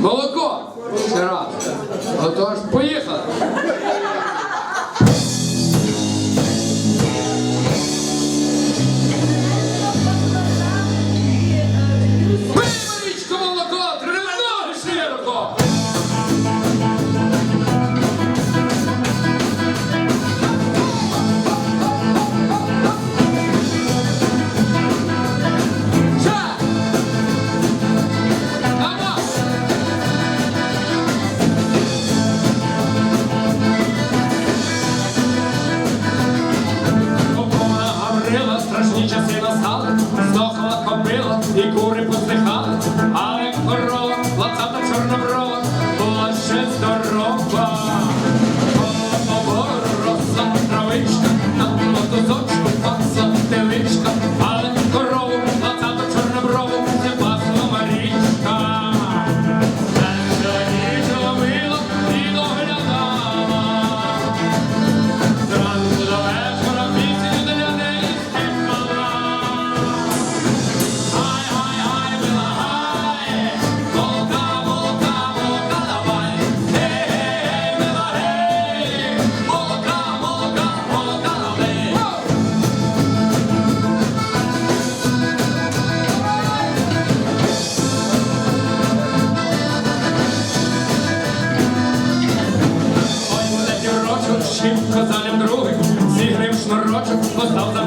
Молоко! Ще раз. Отож, поїхали! сила, страшні часи настали, здохла кобила і кури посихали, але корова, лацата чорноброва. першим, козалем другим, зігрів шнурочок, постав за.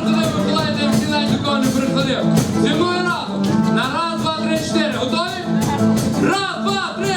приходив, Миколай, я всі навіть до кого не приходив. Зі мною разом. На раз, два, три, чотири. Готові? Раз, два, три.